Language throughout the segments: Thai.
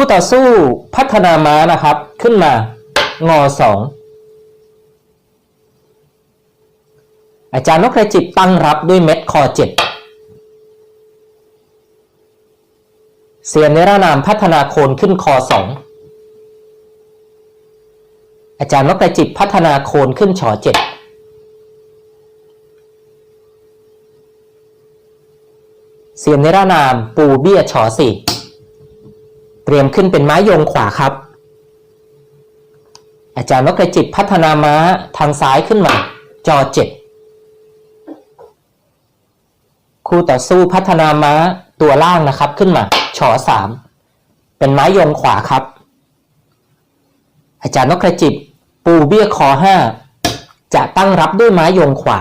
คู่ต่อสู้พัฒนาม้านะครับ ขึ้นมางอสองอาจารย์นกกระจิบตั้งรับด้วยเม็ดคอเจ็ดเสียนนิรานามพัฒนาโคนขึ้นคอสองอาจารย์นกกระจิบพัฒนาโคนขึ้นชอเจ็ดเสียนนิรานามปูเบี้ยชอสี่ เตรียมขึ้นเป็นไม้โยงขวาครับ อาจารย์นกกระจิบพัฒนาม้าทางซ้ายขึ้นมา จอเจ็ดคู่ต่อสู้พัฒนาม้าตัวล่างนะครับขึ้นมาชอสามเป็นไม้ยงขวาครับ อาจารย์นกกระจิบปูเบี้ยคอห้าจะตั้งรับด้วยไม้ยงขวา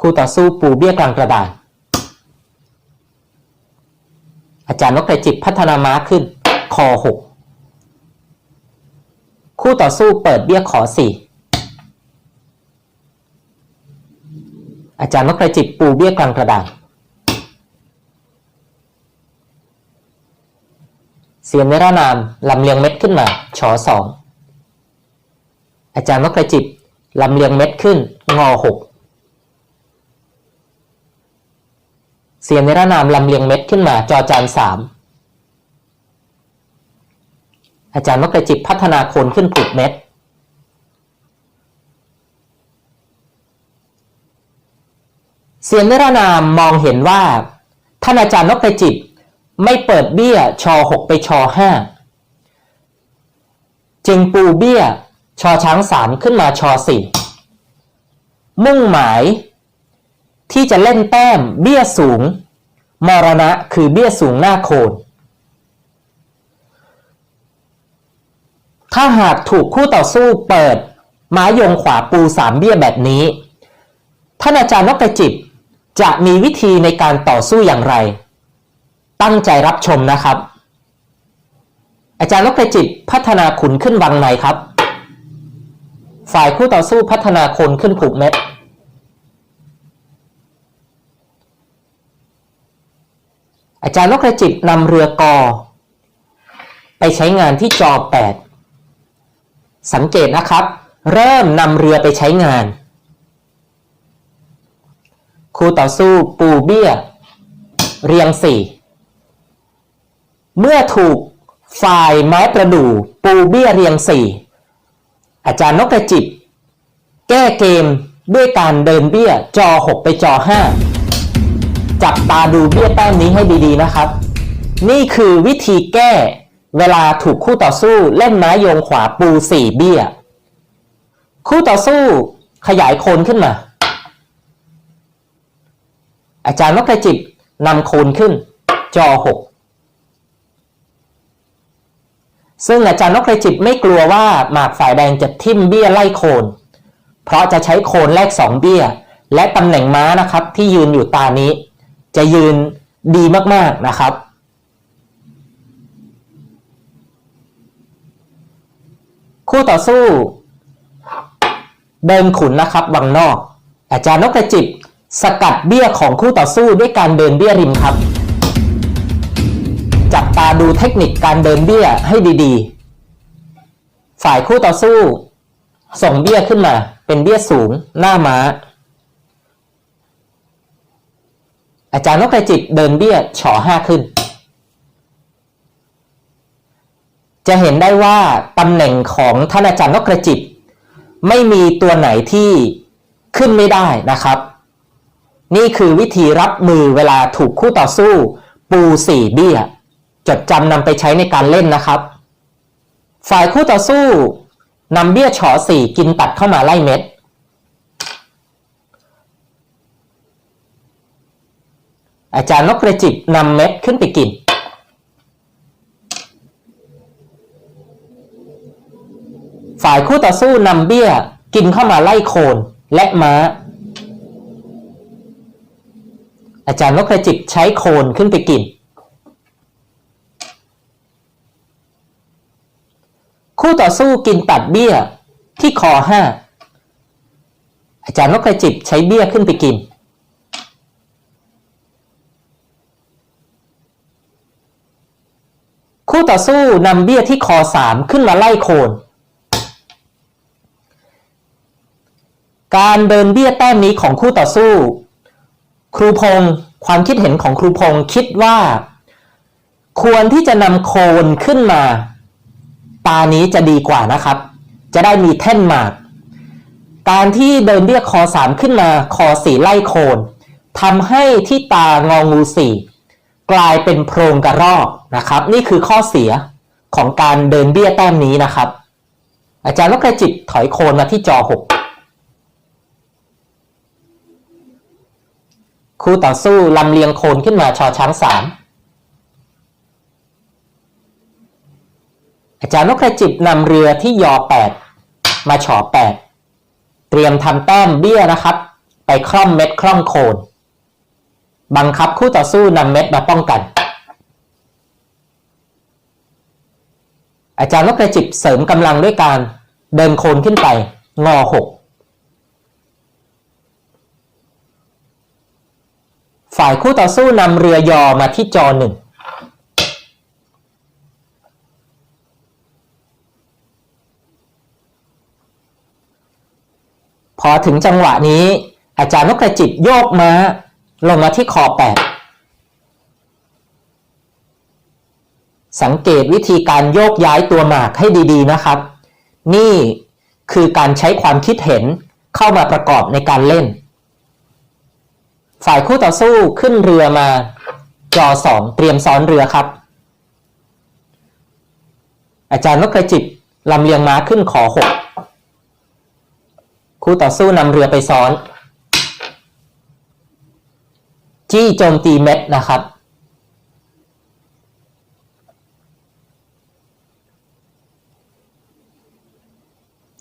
คู่ต่อสู้ปูเบี้ยกลางกระดาน อาจารย์นกกระจิบพัฒนาม้าขึ้น คอหกคู่ต่อสู้เปิดเบี้ยขอสี่อาจารย์นกกระจิบปูเบี้ยกลางกระดานเสียงเนรานามลำเลียงเม็ดขึ้นมาชอสองอาจารย์นกกระจิบลำเลียงเม็ดขึ้นงอหก เสียงเนรนามลำเลียงเม็ดขึ้นมาจอจานสามอาจารย์นกกระจิบพัฒนาโคนขึ้นผูกเม็ด เสียงเนรนามมองเห็นว่า ท่านอาจารย์นกกระจิบไม่เปิดเบี้ยชอหกไปชอห้าจึงปูเบี้ยชอช้างสามขึ้นมาชอสี่มุ่งหมาย ที่จะเล่นแต้มเบี้ยสูง มรณะคือเบี้ยสูงหน้าโคน ถ้าหากถูกคู่ต่อสู้เปิดไม้ยงขวาปูสามเบี้ยแบบนี้ ท่านอาจารย์นกกระจิบจะมีวิธีในการต่อสู้อย่างไร ตั้งใจรับชมนะครับ อาจารย์นกกระจิบพัฒนาขุนขึ้นวังในครับ ฝ่ายคู่ต่อสู้พัฒนาคนขึ้นผูกเม็ด อาจารย์นกกระจิบนำเรือกอ ไปใช้งานที่จอ 8 สังเกตนะครับ เริ่มนำเรือไปใช้งาน คู่ต่อสู้ปูเบี้ย เรียงสี่เมื่อถูกฝ่ายไม้ประดู่ปูเบี้ยเรียงสี่อาจารย์นกกระจิบ แก้เกมด้วยการเดินเบี้ยจอ 6 ไปจอ 5 จับตาดูเบี้ยแต้มนี้ให้ดีๆนะครับ นี่คือวิธีแก้เวลาถูกคู่ต่อสู้เล่นไม้โยงขวาปู4เบี้ย คู่ต่อสู้ขยายโคนขึ้นมา อาจารย์นกกระจิบนำโคนขึ้น จอ6ซึ่งอาจารย์นกกระจิบไม่กลัวว่าหมากฝ่ายแดงจะทิ่มเบี้ยไล่โคน เพราะจะใช้โคนแลกสองเบี้ย และตำแหน่งม้านะครับที่ยืนอยู่ตานี้ จะยืนดีมาก ๆ นะครับ คู่ต่อสู้ เดินขุนนะครับวังนอก อาจารย์นกกระจิบ สกัดเบี้ยของคู่ต่อสู้ด้วยการเดินเบี้ยริมครับ จับตาดูเทคนิคการเดินเบี้ยให้ดีๆ ฝ่ายคู่ต่อสู้ ส่งเบี้ยขึ้นมา เป็นเบี้ยสูงหน้าม้า อาจารย์นกกระจิบเดินเบี้ยฉอห้าขึ้น จะเห็นได้ว่าตำแหน่งของท่านอาจารย์นกกระจิบไม่มีตัวไหนที่ขึ้นไม่ได้นะครับ นี่คือวิธีรับมือเวลาถูกคู่ต่อสู้ปูสี่เบี้ย จดจำนำไปใช้ในการเล่นนะครับ ฝ่ายคู่ต่อสู้นำเบี้ยฉอสี่กินตัดเข้ามาไล่เม็ด อาจารย์นกกระจิบนำเม็ดขึ้นไปกิน ฝ่ายคู่ต่อสู้นำเบี้ยกินเข้ามาไล่โคนและม้า อาจารย์นกกระจิบใช้โคนขึ้นไปกิน คู่ต่อสู้กินตัดเบี้ยที่คอห้าอาจารย์นกกระจิบใช้เบี้ยขึ้นไปกิน อ คู่ ต่อสู้นำเบี้ยที่คอสามขึ้นมาไล่โคน การเดินเบี้ยแต้มนี้ของคู่ต่อสู้ ครูพงศ์ความคิดเห็นของครูพงศ์คิดว่า ควรที่จะนำโคนขึ้นมา ตานี้จะดีกว่านะครับ จะได้มีแท่นหมากการที่เดินเบี้ยคอสามขึ้นมาคอสี่ไล่โคนทำให้ที่ตางองูสี่ กลายเป็นโพรงกระรอกนะครับ นี่คือข้อเสียของการเดินเบี้ยแต้มนี้นะครับ อาจารย์นกกระจิตถอยโคนมาที่จอหกคู่ต่อสู้ลำเลียงโคนขึ้นมาชอช้างสามอาจารย์นกกระจิบนำเรือที่ยอแปดมาฉอแปดเตรียมทำแต้มเบี้ยนะครับ ไปคล่อมเม็ดคล่อมโคน บังคับคู่ต่อสู้นำเม็ดมาป้องกัน อาจารย์นกกระจิบเสริมกำลังด้วยการเดินโคนขึ้นไป งอหกฝ่ายคู่ต่อสู้นำเรือยอมาที่จอหนึ่งพอถึงจังหวะนี้ อาจารย์นกกระจิบโยกมา้า ลงมาที่คอแปดสังเกตวิธีการโยกย้ายตัวหมากให้ดีๆนะครับ นี่คือการใช้ความคิดเห็นเข้ามาประกอบในการเล่น ฝ่ายคู่ต่อสู้ขึ้นเรือมาจอสองเตรียมซ้อนเรือครับ อาจารย์นกกระจิบลำเลียงม้าขึ้นขอหกคู่ต่อสู้นำเรือไปซ้อน จี้โจมตีเม็ดนะครับ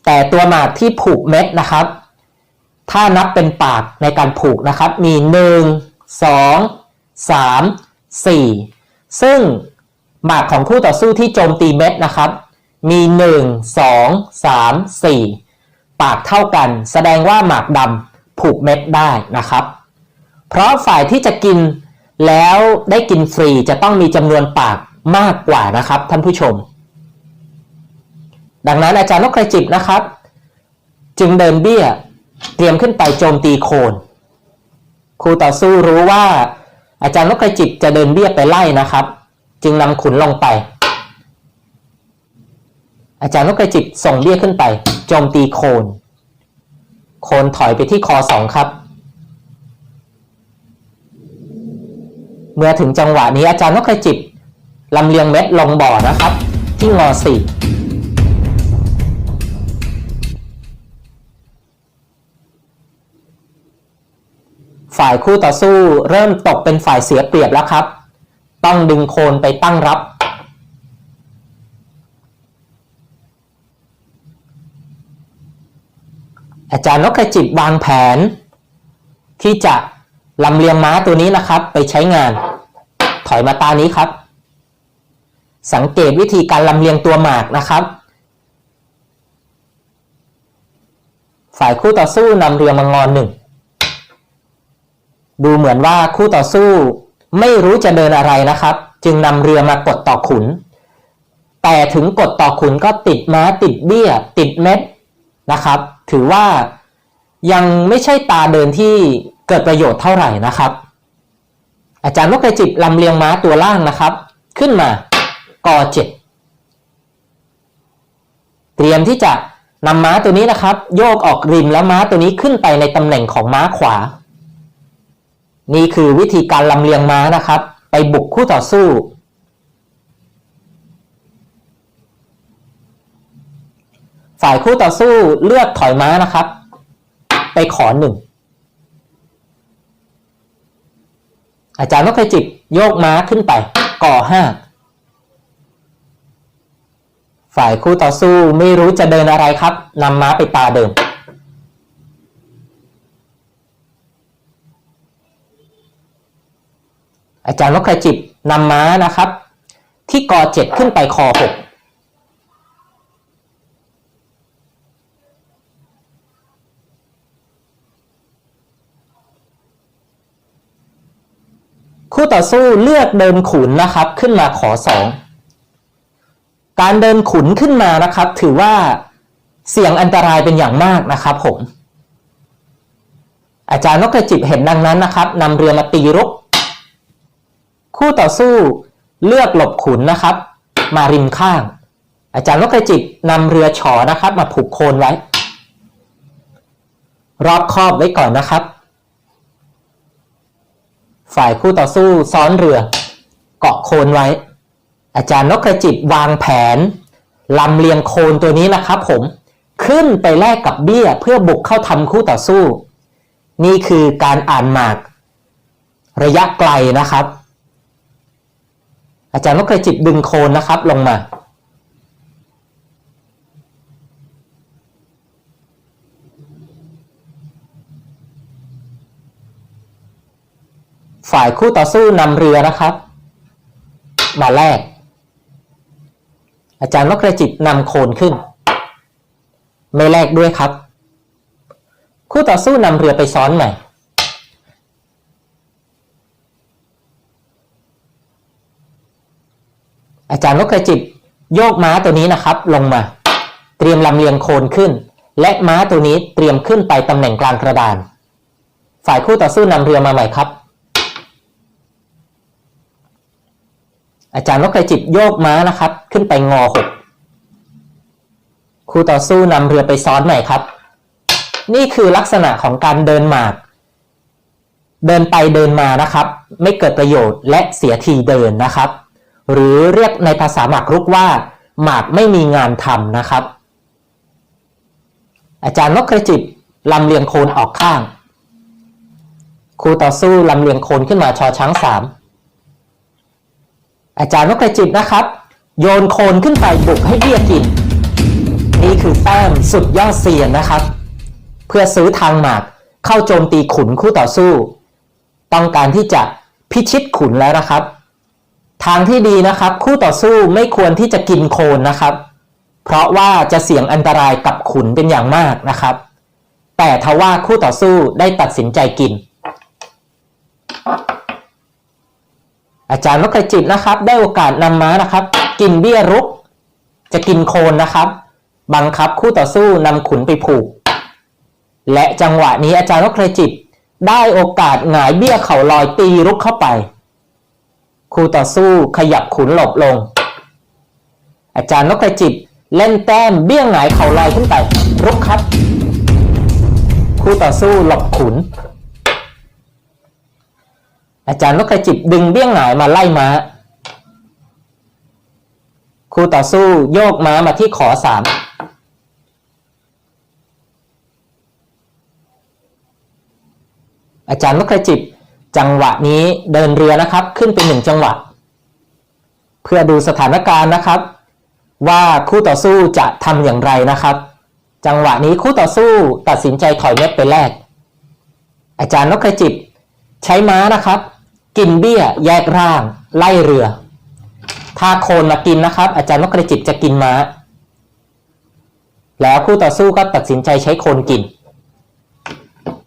แต่ตัวหมากที่ผูกเม็ดนะครับ ถ้านับเป็นปากในการผูกนะครับ มี 1 2 3 4 ซึ่งหมากของคู่ต่อสู้ที่โจมตีเม็ดนะครับ มี 1 2 3 4 ปากเท่ากัน แสดงว่าหมากดำผูกเม็ดได้นะครับ เพราะฝ่ายที่จะกินแล้วได้กินฟรีจะต้องมีจำนวนปากมากกว่านะครับท่านผู้ชม ดังนั้นอาจารย์นกกระจิบนะครับ จึงเดินเบี้ยเตรียมขึ้นไปโจมตีโคนครูต่อสู้รู้ว่า อาจารย์นกกระจิบจะเดินเบี้ยไปไล่นะครับ จึงนำขุนลงไป อาจารย์นกกระจิบส่งเบี้ยขึ้นไป โจมตีโคน โคนถอยไปที่คอสองครับ เมื่อถึงจังหวะนี้อาจารย์นกกระจิบลำเลียงเม็ดลงบ่อนะครับ ที่งอสี่ฝ่ายคู่ต่อสู้เริ่มตกเป็นฝ่ายเสียเปรียบแล้วครับ ต้องดึงโคนไปตั้งรับ อาจารย์นกกระจิบวางแผน ที่จะลำเลียงม้าตัวนี้นะครับ ไปใช้งาน ถอยมาตานี้ครับ สังเกตวิธีการลำเลียงตัวหมากนะครับ ฝ่ายคู่ต่อสู้นำเรือมางอนหนึ่งดูเหมือนว่าคู่ต่อสู้ไม่รู้จะเดินอะไรนะครับ จึงนำเรือมากดต่อขุน แต่ถึงกดต่อขุนก็ติดม้าติดเบี้ย ติดเม็ดนะครับ ถือว่ายังไม่ใช่ตาเดินที่เกิดประโยชน์เท่าไหร่นะครับ อาจารย์นกกระจิบลำเลียงม้าตัวล่างนะครับ ขึ้นมากอเจ็ดเตรียมที่จะนำม้าตัวนี้นะครับ โยกออกริมแล้วม้าตัวนี้ขึ้นไปในตำแหน่งของม้าขวา นี่คือวิธีการลำเลียงม้านะครับ ไปบุกคู่ต่อสู้ ฝ่ายคู่ต่อสู้เลือกถอยม้านะครับ ไปขอหนึ่ง อาจารย์นกกระจิบโยกม้าขึ้นไป ก่อห้าฝ่ายคู่ต่อสู้ไม่รู้จะเดินอะไรครับนำม้าไปตาเดิม อาจารย์นกกระจิบนำม้านะครับ ที่กอเจ็ดขึ้นไปคอหก คู่ต่อสู้เลือกเดินขุนนะครับ ขึ้นมาขอสองการเดินขุนขึ้นมานะครับ ถือว่าเสี่ยงอันตรายเป็นอย่างมากนะครับ ผม อาจารย์นกกระจิบเห็นดังนั้นนะครับนำเรือมาตีรุกคู่ต่อสู้เลือกหลบขุนนะครับ มาริมข้าง อาจารย์นกกระจิบนำเรือฉอนะครับ มาผูกโคนไว้ รอบคอบไว้ก่อนนะครับ ฝ่ายคู่ต่อสู้ซ้อนเรือ เกาะโคนไว้ อาจารย์นกกระจิบวางแผนลำเลียงโคนตัวนี้นะครับผมขึ้นไปแลกกับเบี้ยเพื่อบุกเข้าทำคู่ต่อสู้ นี่คือการอ่านหมาก ระยะไกลนะครับ อาจารย์นกกระจิบดึงโคนนะครับลงมา ฝ่ายคู่ต่อสู้นำเรือนะครับ มาแลกอาจารย์นกกระจิบนำโคนขึ้น ไม่แลกด้วยครับ คู่ต่อสู้นำเรือไปซ้อนใหม่อาจารย์นกกระจิบโยกม้าตัวนี้นะครับ ลงมา เตรียมลำเลียงโคนขึ้น และม้าตัวนี้เตรียมขึ้นไปตำแหน่งกลางกระดาน ฝ่ายคู่ต่อสู้นำเรือมาใหม่ครับ อาจารย์นกกรจิบโยกม้านะครับ ขึ้นไปงอหกคู่ต่อสู้นำเรือไปซ้อนใหม่ครับ นี่คือลักษณะของการเดินหมาก เดินไปเดินมานะครับ ไม่เกิดประโยชน์และเสียทีเดินนะครับ หรือเรียกในภาษาหมากรุกว่า หมากไม่มีงานทำนะครับ อาจารย์นกกระจิบลำเลียงโคนออกข้าง คู่ต่อสู้ลำเลียงโคนขึ้นมาชอช้างสาม อาจารย์นกกระจิบนะครับ โยนโคนขึ้นไปบุกให้เบี้ยกิน นี่คือแต้มสุดยอดเซียนนะครับ เพื่อซื้อทางหมากเข้าโจมตีขุนคู่ต่อสู้ ต้องการที่จะพิชิตขุนแล้วนะครับ ทางที่ดีนะครับ คู่ต่อสู้ไม่ควรที่จะกินโคนนะครับ เพราะว่าจะเสี่ยงอันตรายกับขุนเป็นอย่างมากนะครับ แต่ทว่าคู่ต่อสู้ได้ตัดสินใจกิน อาจารย์นกกระจิบนะครับ ได้โอกาสนำม้านะครับ กินเบี้ยรุก จะกินโคนนะครับ บังคับคู่ต่อสู้นำขุนไปผูก และจังหวะนี้อาจารย์นกกระจิบได้โอกาสหงายเบี้ยเข่าลอยตีรุกเข้าไป คู่ต่อสู้ขยับขุนหลบลง อาจารย์นกกระจิบเล่นแต้มเบี้ยหงายเข่าลอยขึ้นไป รุกครับ คู่ต่อสู้หลบขุน อาจารย์นกกระจิบดึงเบี้ยงหงายมาไล่ม้า คู่ต่อสู้โยกม้ามาที่ขอสามอาจารย์นกกระจิบจังหวะนี้เดินเรือนะครับ ขึ้นไปหนึ่งจังหวะ เพื่อดูสถานการณ์นะครับ ว่าคู่ต่อสู้จะทำอย่างไรนะครับ จังหวะนี้คู่ต่อสู้ตัดสินใจถอยเม็ดไปแรก อาจารย์นกกระจิบใช้ม้านะครับ กินเบี้ยแยกร่าง ไล่เรือ ถ้าโคนมากินนะครับ อาจารย์นกกระจิบจะกินม้า แล้วคู่ต่อสู้ก็ตัดสินใจใช้โคนกิน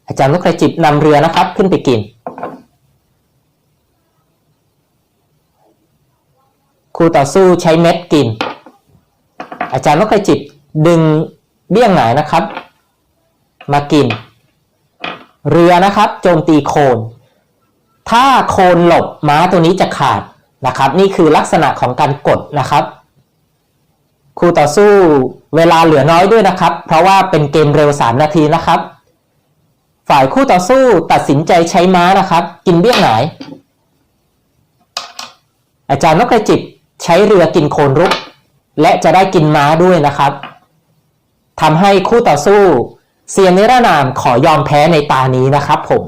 อาจารย์นกกระจิบนำเรือนะครับ ขึ้นไปกิน คู่ต่อสู้ใช้เม็ดกิน อาจารย์นกกระจิบดึงเบี้ยงหงายนะครับ มากิน เรือนะครับ โจมตีโคน ถ้าโคนหลบม้าตัวนี้จะขาดนะครับ นี่คือลักษณะของการกดนะครับคู่ต่อสู้เวลาเหลือน้อยด้วยนะครับ เพราะว่าเป็นเกมเร็ว 3 นาทีนะครับ ฝ่ายคู่ต่อสู้ตัดสินใจใช้ม้านะครับ กินเบี้ยงหงายอาจารย์นกกระจิบใช้เรือกินโคนรุก และจะได้กินม้าด้วยนะครับทำให้คู่ต่อสู้เซียนนิรนามขอยอมแพ้ในตานี้นะครับผม